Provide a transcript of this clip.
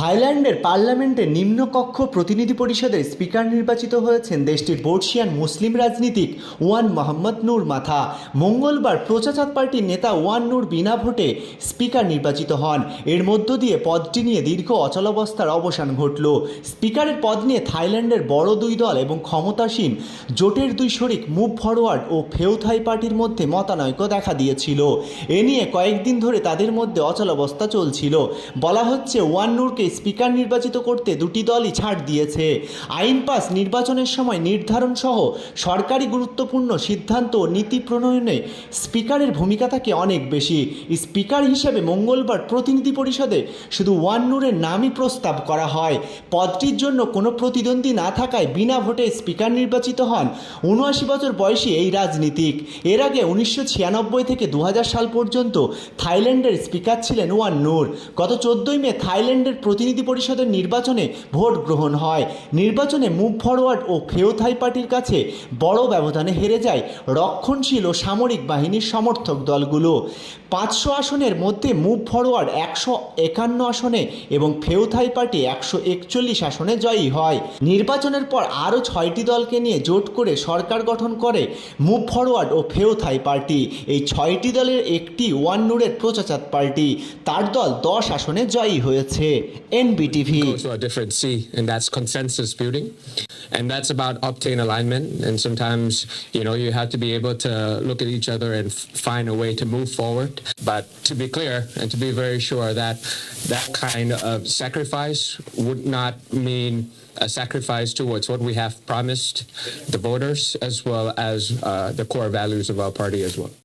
থাইল্যান্ডের পার্লামেন্টে নিম্নকক্ষ প্রতিনিধি পরিষদের স্পিকার নির্বাচিত হয়েছেন দেশটির বর্ষিয়ান মুসলিম রাজনীতিক ওয়ান মোহাম্মদ নূর মাথা। মঙ্গলবার প্রজাচাত পার্টির নেতা ওয়ান নূর বিনা ভোটে স্পিকার নির্বাচিত হন। এর মধ্য দিয়ে পদটি নিয়ে দীর্ঘ অচলাবস্থার অবসান ঘটল। স্পিকারের পদ নিয়ে থাইল্যান্ডের বড় দুই দল এবং ক্ষমতাসীন জোটের দুই শরিক মুভ ফরওয়ার্ড ও ফেউথাই পার্টির মধ্যে মতানৈক্য দেখা দিয়েছিল। এ নিয়ে কয়েকদিন ধরে তাদের মধ্যে অচলাবস্থা চলছিল। বলা হচ্ছে ওয়ান নূরকে স্পিকার নির্বাচিত করতে দুটি দলই ছাড় দিয়েছে। আইন পাস নির্বাচনের সময় নির্ধারণ সহ সরকারি গুরুত্বপূর্ণ সিদ্ধান্ত ও নীতি প্রণয়নে স্পিকারের ভূমিকা থাকে অনেক বেশি। স্পিকার হিসেবে মঙ্গলবার প্রতিনিধি পরিষদে শুধু ওয়ান নূরের নামই প্রস্তাব করা হয়। পদটির জন্য কোনো প্রতিদ্বন্দ্বী না থাকায় বিনা ভোটে স্পিকার নির্বাচিত হন উনআশি বছর বয়সী এই রাজনীতিক। এর আগে উনিশশো ছিয়ানব্বই থেকে দু হাজার সাল পর্যন্ত থাইল্যান্ডের স্পিকার ছিলেন ওয়ান গত চোদ্দই মে থাইল্যান্ডের প্রতিনিধি পরিষদের নির্বাচনে ভোট গ্রহণ হয়। নির্বাচনে মুভ ফরওয়ার্ড ও ফেওথাই পার্টির কাছে বড় ব্যবধানে হেরে যায় রক্ষণশীল ও সামরিক বাহিনীর সমর্থক দলগুলো। পাঁচশো আসনের মধ্যে মুভ ফরওয়ার্ড একশো একান্ন আসনে এবং ফেওথাই পার্টি একশো একচল্লিশ আসনে জয়ী হয়। নির্বাচনের পর আরও ছয়টি দলকে নিয়ে জোট করে সরকার গঠন করে মুভ ফরওয়ার্ড ও ফেওথাই পার্টি। এই ছয়টি দলের একটি ওয়ান নূরের প্রচাচাত পার্টি। তার দল দশ আসনে জয়ী হয়েছে। NBTP. Go to a different C, and that's consensus building, and that's about obtain alignment. And sometimes, you know, you have to be able to look at each other and find a way to move forward. But to be clear and to be very sure that that kind of sacrifice would not mean a sacrifice towards what we have promised the voters as well as uh, the core values of our party as well.